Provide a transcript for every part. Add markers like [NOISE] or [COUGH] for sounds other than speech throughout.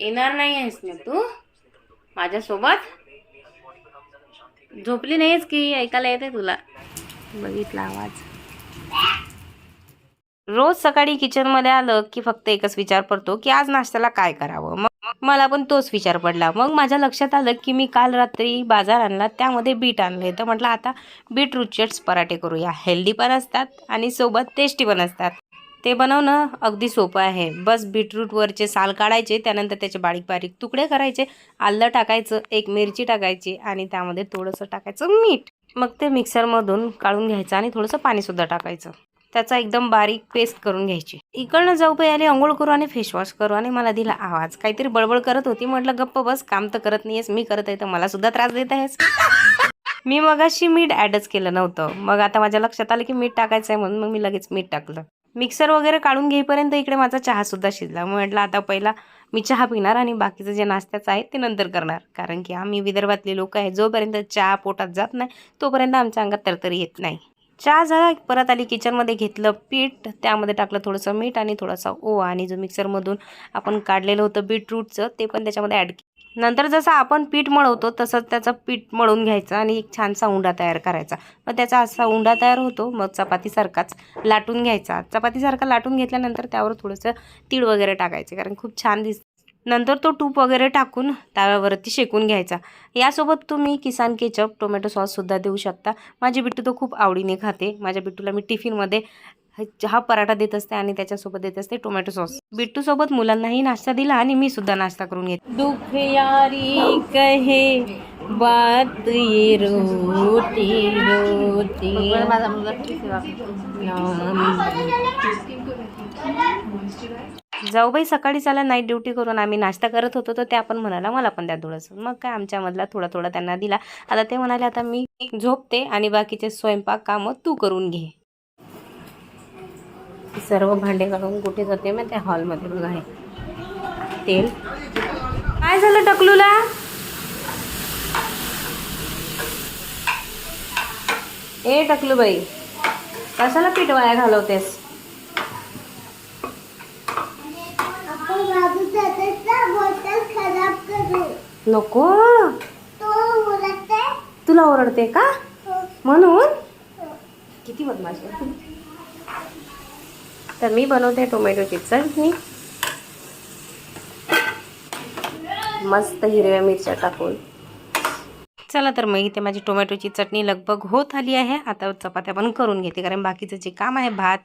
येणार नाही आहेस ना तू? माझ्यासोबत? झोपली नाहीस की? ऐकायला येते तुला. बघितला आवाज. रोज सकाळी किचनमध्ये आलं की फक्त एकच विचार पडतो की आज नाश्त्याला काय करावं? मग मला पण तोच विचार पडला. मग माझ्या लक्षात आलं की मी काल रात्री बाजार आणला त्यामध्ये बीट आणले. तर म्हटलं आता बीटरूटचेच पराठे करूया. हेल्दी पण असतात आणि सोबत टेस्टी पण असतात. ते बनवणं अगदी सोपं आहे. बस बीटरूटवरचे साल काढायचे त्यानंतर त्याचे बारीक बारीक तुकडे करायचे आलं टाकायचं एक मिरची टाकायची आणि त्यामध्ये थोडंसं टाकायचं मीठ. मग ते मिक्सरमधून काढून घ्यायचं आणि थोडंसं पाणीसुद्धा टाकायचं. त्याचा एकदम बारीक पेस्ट करून घ्यायची. इकडनं जाऊ बाई आली आंघोळ करू आणि फेसवॉश करू आणि मला दिला आवाज. काहीतरी बडबड करत होती. म्हटलं गप्प बस काम तर करत नाहीयेस. मी करत आहे तर मला सुद्धा त्रास देत आहेस. मी मगाशी मीठ ॲडच केलं नव्हतं. मग आता माझ्या लक्षात आलं की मीठ टाकायचं आहे म्हणून मग मी लगेच मीठ टाकलं. मिक्सर वगैरे काढून घेईपर्यंत इकडे माझा चहासुद्धा शिजला. मग म्हटलं आता पहिला मी चहा पिणार आणि बाकीचं जे नाश्त्याचं आहे ते नंतर करणार. कारण की आम्ही विदर्भातले लोक आहे जोपर्यंत चहा पोटात जात नाही तोपर्यंत आमच्या अंगात तरतरी येत नाही. चहा झाला परत आली किचनमध्ये घेतलं पीठ त्यामध्ये टाकलं थोडंसं मीठ आणि थोडासा ओवा आणि जो मिक्सरमधून आपण काढलेलं होतं बीटरूटचं ते पण त्याच्यामध्ये ॲड नंतर जसं आपण पीठ मळवतो तसंच त्याचं पीठ मळून घ्यायचं आणि एक छानसा उंडा तयार करायचा. मग त्याचा असा उंडा तयार होतो मग चपातीसारखाच लाटून घ्यायचा. चपातीसारखा लाटून घेतल्यानंतर त्यावर थोडंसं तीळ वगैरे टाकायचे कारण खूप छान दिस नंतर तो तूप वगैरे टाकून तव्यावरती शेकून घ्यायचा. यासोबत तुम्ही किसान केचप टोमॅटो सॉससुद्धा देऊ शकता. माझी बिट्टू तो खूप आवडीने खाते. माझ्या बिट्टूला मी टिफिनमध्ये हा पराठा देत असते आणि त्याच्यासोबत देत असते टोमॅटो सॉस बिट्टू सोबत मुलांनाही नाश्ता दिला आणि मी सुद्धा नाश्ता करून घेते. दुख यारी कहे बात ये रोटी रोटी. माझा मुलगा जाऊबाई सकाळी चला नाईट ड्युटी करून आम्ही नाश्ता करत होतो तर त्या पण म्हणाला मला पण द्या थोडंसं. मग काय आमच्यामधला थोडा थोडा त्यांना दिला. आता ते म्हणाले आता मी झोपते आणि बाकीचे स्वयंपाक कामं तू करून घे. सर्व भांडे काढून कुठे जाते मग त्या हॉलमध्ये बघा आहे तेल. काय झालं टकलूला? ए टकलूबाई कशाला पीठ वाया घालवतेस? नको. तुला ओरडते का? म्हणून? किती बदमाश आहे तू. तर मी बनवते टोमॅटोची चटणी. मस्त हिरव्या मिरच्या टाकून. चला तर मग इथे माझी टोमॅटोची चटणी लगभग होत आली आहे. आता चपात्या पण करून घेते कारण बाकीचं जे काम आहे भात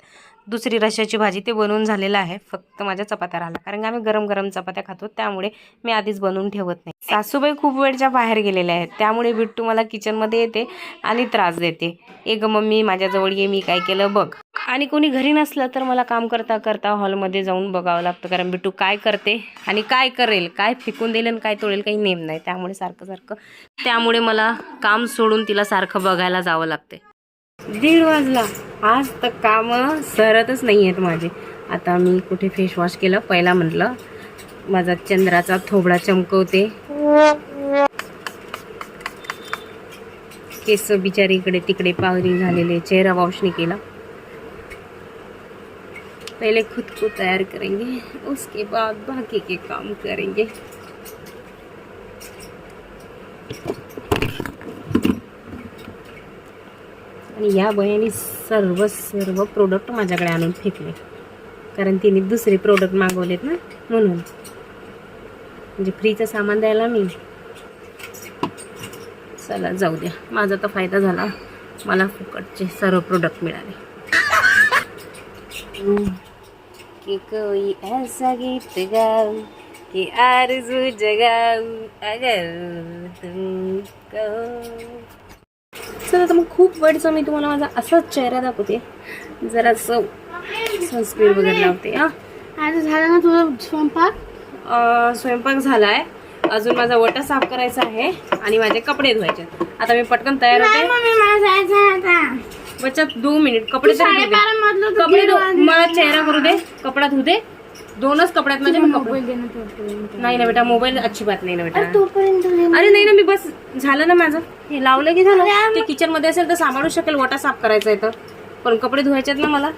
दुसरी रश्याची भाजी ते बनवून झालेलं आहे. फक्त माझ्या चपात्या राहिला कारण आम्ही गरम गरम चपात्या खातो त्यामुळे मी आधीच बनवून ठेवत नाही. सासूबाई खूप वेळच्या बाहेर गेलेल्या आहेत त्यामुळे बिट्टू मला किचनमध्ये येते आणि त्रास देते. ए ग मम्मी माझ्याजवळ ये मी काय केलं बघ. आणि कोणी घरी नसलं तर मला काम करता करता हॉलमध्ये जाऊन बघावं लागतं कारण बिटू काय करते आणि काय करेल काय फेकून देईल आणि काय तोडेल काही नेम नाही. त्यामुळे सारखं सारखं त्यामुळे मला काम सोडून तिला सारखं बघायला जावं लागते दीड वाजला. आज तर कामं सरतच नाही आहेत माझे. आता मी कुठे फेसवॉश केलं? पहिला म्हटलं माझा चंद्राचा थोबडा चमकवते. केस बिचारी इकडे तिकडे पावरी झालेले चेहरा वॉश नाही केला. पहले खुद को तैयार करेंगे उसके बाद बाकी के काम करेंगे। आणि या बयाने सर्व सर्व प्रोडक्ट माझ्याकडे आणून फेकले. कारण तिने दुसरे प्रोडक्ट मागवलेत ना म्हणून. म्हणजे फ्रीचं सामान द्यायला मी. चला जाऊ द्या. माझा तर फायदा झाला. मला फुकटचे सर्व प्रोडक्ट मिळाले. कि कोई ऐसा गीत गाऊ कि आरज़ू जगाऊ अगर तुमको। चला तर मग खूप वेळचं मी तुम्हाला माझा असाच चेहरा दाखवते. जरासं सनस्क्रीन वगैरे लावते हा. आता झाला ना तुझा स्वयंपाक? अं, स्वयंपाक झालाय. अजून माझा वटा साफ करायचा आहे आणि माझे कपडे धुवायचे आहेत. आता मी पटकन तयार होते. मम्मी मला जायचं आहे आता. बच्चा दोन मिनिट कपडे तरी दे. कपडे धु. मला चेहरा करू दे कपडा धुऊ दे. दोनच कपड्यात माझे मी कपडे. मोबाईल दे ना तोपर्यंत नाही ना बेटा मोबाईल अच्छी बात नाही ना बेटा. दे. अरे नाही ना मी बस झालं ना माझं. हे लावलं की झालं? ते किचनमध्ये असेल तर सांभाळू शकेल वटा साफ करायचा आहे तर. पण कपडे धुवायचे आहेत ना मला.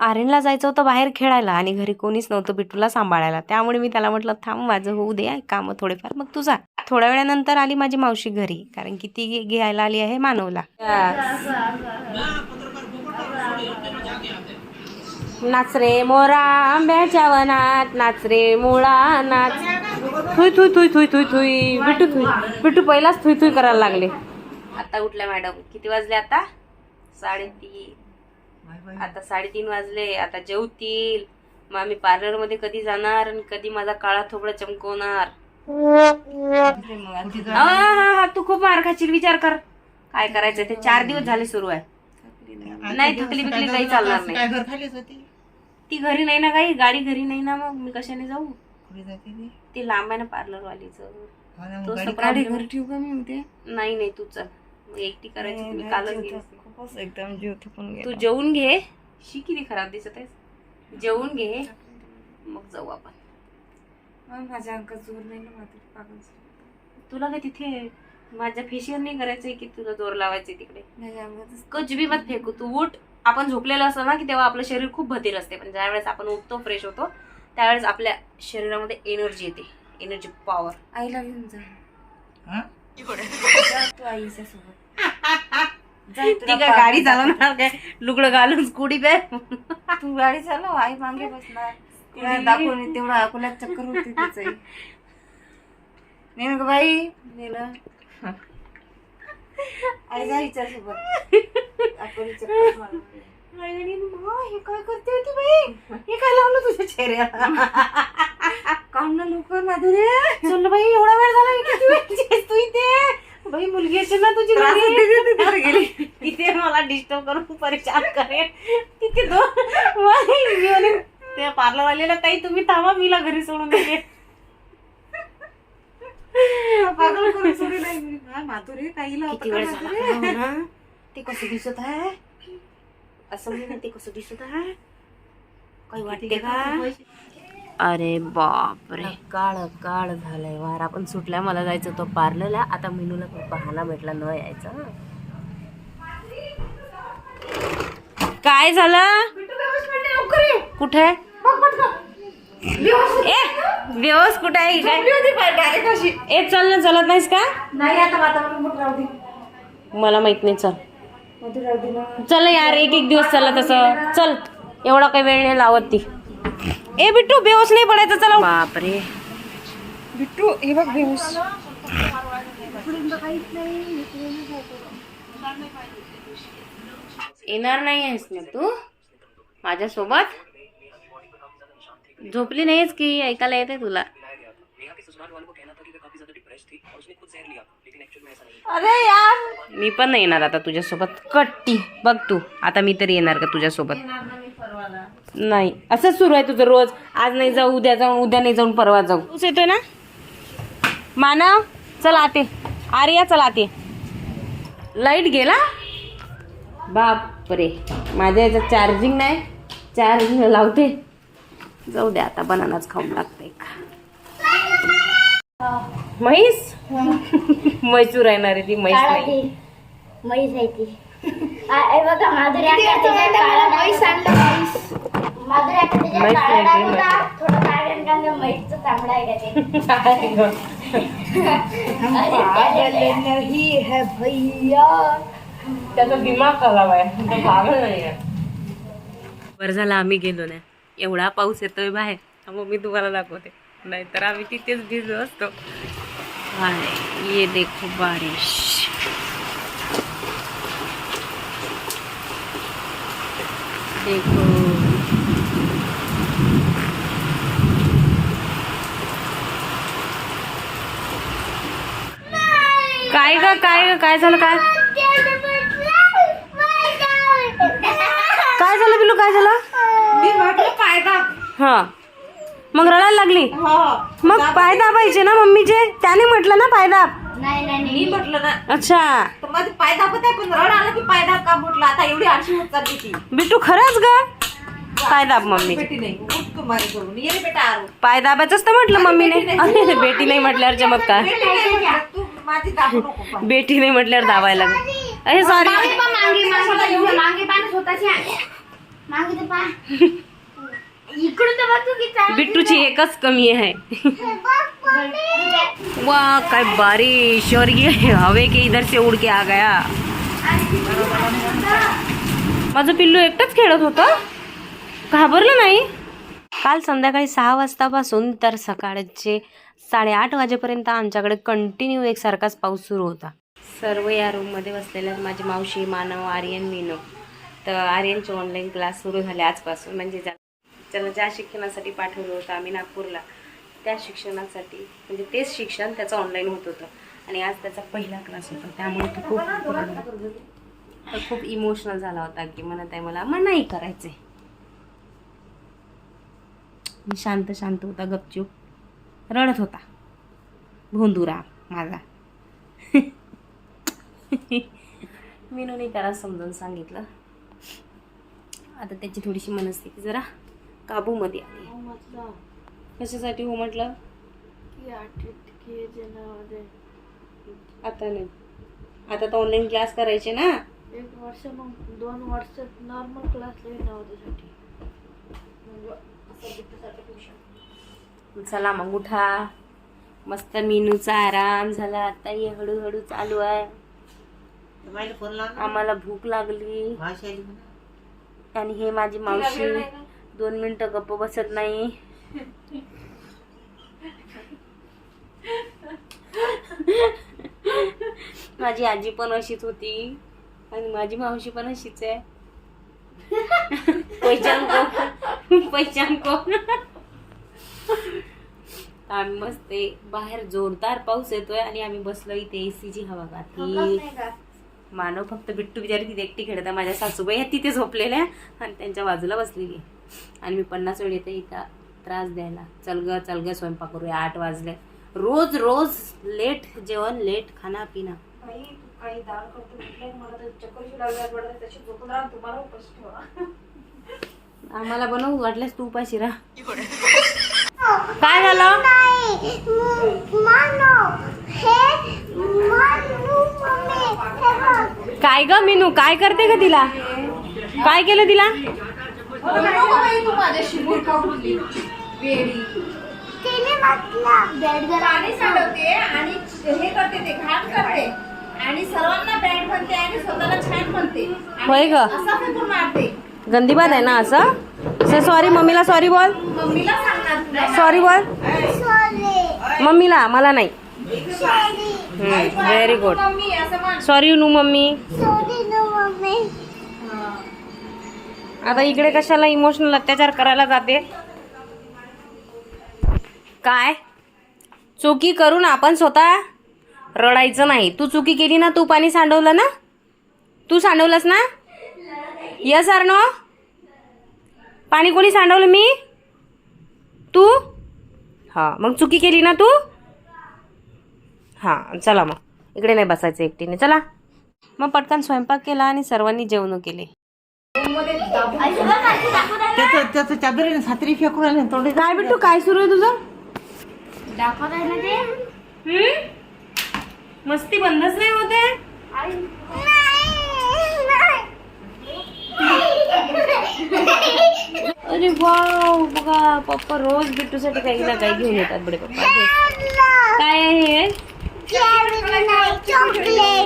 आर्यनला जायचं होतं बाहेर खेळायला आणि घरी कोणीच नव्हतं बिट्टूला सांभाळायला. त्यामुळे मी त्याला म्हटलं थांब माझं होऊ दे कामं थोडेफार मग तू जा. थोड्या वेळानंतर आली माझी मावशी घरी कारण की ती घ्यायला आली आहे मानवला. नाच रे मोरा आंब्याच्या वनात नाच रे मुळा नाच. Thuy Thuy Thuy Thuy Thuy Thuy Bittu Thuy Bittu पहिलाच थुई थुई करायला लागले. आता उठल्या मॅडम. किती वाजले आता? साडेतीन आता साडेतीन वाजले. आता जेवतील. मग आम्ही पार्लरमध्ये कधी जाणार आणि कधी माझा काळा थोबडा चमकवणार? तू खूप मार खाशील विचार कर. काय करायचं ते चार दिवस झाले सुरू आहे. नाही थकली बिकली काही चालणार नाही. काय घर खालीच होती? ती घरी नाही ना काही गाडी घरी नाही ना मग मी कशाने जाऊ? ती. ते लांब आहे ना पार्लर वालीचं तो गाडी. घरी ठेवू का मी म्हणते नाही नाही तू चल. एकटी करायची मी कालच. खूपच एकदम जीव थकून तू जेवून घे. शी किती खराब दिसत आहे जेवून घे. मग जाऊ आपण. माझ्या अंकात जोर नाही ना माझं पागल तुला काय तिथे माझ्या फेशियल नाही करायचंय की तुला जोर लावायचे तिकडे? माझ्या अंगातच कच बी मत फेकू तू उठ. आपण झोपलेलं असतं ना की तेव्हा आपलं शरीर खूप भतीर असते. पण ज्यावेळेस आपण उठतो फ्रेश होतो त्यावेळेस आपल्या शरीरामध्ये एनर्जी येते. एनर्जी पॉवर आईला घेऊन जा. हा? जा तू आईच्या सोबत ती काय गाडी चालवणार काय? लुगडं घालून स्कूटी पे? तू गाडी चालव आई मागे बसणार. तिला दाखवून तेवढं अकोल्यात चक्कर होते तिचंही नेन ग बाई नेलं. आई जा हिच्या सोबत अकोली चक्कर मारून ये. हे काय करते होती बाई? हे काय लावलं तुझ्या चेहऱ्याला? काम ना लवकर माधुरी चल बाई एवढा वेळ झाला किती तू इथे. बाई मुलगी असेल ना तुझी गेली. तिथे मला डिस्टर्ब करून परेशान करेल तिथे दोन बाई, मी म्हणे, त्या पार्लर वालेला ताई तुम्ही थांबा मीला घरी सोडून [LAUGHS] पागल करून मी. हा, किती वेळ? हो ना? ते कसं दिसत आहे? असं ते कसं दिसत आहे? काही वाटते का? अरे बापरे. काळ काळ झालंय. वारा पण सुटला मला जायचं होतं पार्लरला. आता मिनूला खूप बहाना भेटला. न यायचा. काय झालं? कुठे? ए व्यवस कुठे आहे काय? ए चल ना चलत नाहीस का? नाही आता वातावरण मोठं राहू दे. मला माहीत नाही चल. मधुर राहू दे ना. चल यार एक एक दिवस चालला तसं. चल एवढा काही वेळ नाही लावत ती. ए बिट्टू बेहोस नाही पडायचं चला. बापरे. बिट्टू हे बघ बेहोश. येणार नाही आहेस ना तू? माझ्यासोबत? झोपली नाहीस की ऐकायला येते तुला? अरे यार! मी पण नाही येणार आता तुझ्यासोबत. कट्टी बघ तू. आता मी तरी येणार का तुझ्यासोबत? नाही. असंच सुरू आहे तुझं रोज. आज नाही जाऊ उद्या जाऊन उद्या नाही जाऊन परवा जाऊ. तूच येतोय ना? मानव चल आते आर्या चल आते लाइट गेला? बापरे. माझ्या याच्यात चार्जिंग नाही. चार्जिंग लावते. जाऊ दे आता बनानाच खाऊन टाकते म्हैस? म्हैसूर येणार आहे ती म्हैस नाही. म्हैस आहे ती. बघा माधुरी म्हैस आणलं म्हैस. माधुरी है भैया. त्याचा दिमाग खराब आहे. पागल नाही बरं झालं आम्ही गेलो नाही. एवढा पाऊस येतोय बाहेर. मग मी तुम्हाला दाखवते. नाहीतर आम्ही तिथेच भिजलो असतो. हाय, ये देखो बारिश. देखो. काय ग काय ग काय झालं काय? काय झालं बिलू काय झालं? हा. मग रडायला लागली? मग पाय दाबायचे ना मम्मीचे? त्याने म्हटलं ना पाय दाब नाही नाही. मी म्हटलं ना. अच्छा. तर माझे पाय दाबत आहे पण रड आलं की पाय दाब का म्हटलं आता एवढी आळशी होत चालली ती. बिटू खरंच ग? पाय दाब मम्मी बेटी नाही. उठ तू माझ्या जवळून ये रे बेटा आरू. पाय दाबायचंच तर म्हटलं मम्मीने. अरे बेटी नाही म्हटल्यावर चमत्कार. बेटी नाही म्हटलं, तू माझी दाबू नको पण. बेटी नाही म्हटल्यावर दाबायला लागली. अरे सॉरी. मागे मागे मागे. मागे मागे तर पहा [LAUGHS] बिट्टूची एकच कमी आहे. वाह काय बारिश और ये हवे के इधर से उड़ के आ गया. माझं पिल्लू एकटंच खेळत होतं. घाबरलं नाही. काल संध्याकाळी सहा वाजतापासून तर सकाळचे साडेआठ वाजेपर्यंत आमच्याकडे कंटिन्यू एकसारखाच पाऊस सुरू होता. सर्व या रूममध्ये बसलेले आहेत माझी मावशी मानव आर्यन मीनो. तर आर्यनचे ऑनलाईन क्लास सुरू झाले आजपासून. म्हणजे त्याला ज्या शिक्षणासाठी पाठवलं होतं आम्ही नागपूरला त्या शिक्षणासाठी म्हणजे तेच शिक्षण त्याचं ऑनलाईन होत होतं. आणि आज त्याचा पहिला क्लास होता. त्यामुळे तो खूप तर खूप इमोशनल झाला होता की म्हणत आहे मला मनाई करायचे मी शांत शांत होता गपचूप. रडत होता. भोंदुरा माझा. मी त्याला समजून सांगितलं. आता त्याची थोडीशी मनस्थिती जरा काबूमध्ये आली कशासाठी हो म्हटलं? आता नाही. आता तर ऑनलाईन क्लास करायचे ना. एक वर्ष मग दोन वर्ष नॉर्मल क्लास नव्हत्यासाठी चला मग उठा. मस्त मेनूचा आराम झाला. आता हे हळूहळू चालू आहे. आम्हाला भूक लागली. आणि हे माझी मावशी. दोन मिनिटं गप्प बसत नाही. माझी आजी पण अशीच होती आणि माझी मावशी पण अशीच आहे. पहिचान को पहिचान को आम्ही मस्त. बाहेर जोरदार पाऊस येतोय आणि आम्ही बसलो इथे एसीची हवा खाती मानव फक्त बिट्टू बिचारी तिथे एकटी खेळत. माझ्या सासूबाई तिथे झोपलेल्या आणि त्यांच्या बाजूला बसलेली आहे. आणि मी पन्नास वेळ येते इथं त्रास द्यायला. चल ग चल ग स्वयंपाक करूया. आठ वाजले. रोज रोज लेट जेवण लेट खाना पिना आम्हाला बनवू वाटल्यास तू उपाशी राहा. काय झालं? काय ग मीनू? काय करते ग तिला? काय केलं तिला? तू माझ्याशी वेडी तिने म्हटलं पाणी आणि हे करते ते घाण करते आणि सर्वांना बॅड म्हणते आणि स्वतःला छान म्हणते होय ग. असा फेकून मारते गंदी बात आहे ना असं? सॉरी मम्मीला सॉरी बोल. मम्मीला सांगणार तुला सॉरी बोल. मम्मीला मला नाही. व्हेरी गुड मम्मी असं म्हण. सॉरी नू मम्मी. Sorry no mummy. आता इकडे कशाला इमोशनल अत्याचार करायला जाते? काय? चुकी करून आपण स्वतः? रडायचं नाही. तू चुकी केली ना तू पाणी सांडवलं ना? तू सांडवलंस ना? यस आर नो पाणी कोणी सांडवलं? मी? तू? हां मग चुकी केली ना तू? हां चला मग. इकडे नाही बसायचं एकटीने. चला. मग पटकन स्वयंपाक केला आणि सर्वांनी जेवण केले. त्याचं त्याचं चादरीने सातरी फेकून आले थोडे काय बिट्टू काय सुरू आहे तुझं? दाखवत आहे ना ते? हम्म? मस्ती बंदच नाही होते आई. नाही नाही अरे वाव बघा पप्पा रोज बिट्टूसाठी काही ना काही घेऊन येतात बडे पप्पा. काय आहे हे?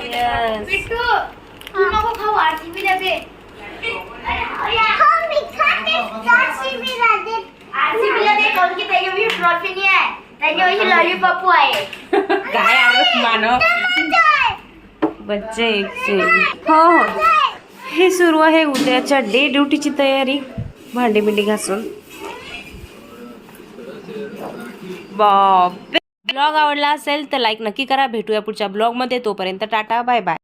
Yes. बिट्टू तू नको खाऊ हो मी खाते आरसीबी राहते ते की ट्रॉफी नाही आहे. त्याच्यापाशी लॉलीपॉप आहे. काय आहे मानव? बच्चे एकचे हो हो. हे सुरू आहे उद्याच्या डे ड्युटीची तयारी. भांडी बिंडी घासून. ब्लॉग आवडला असेल तर लाईक नक्की करा. भेटूया पुढच्या ब्लॉगमध्ये. तोपर्यंत टाटा बाय बाय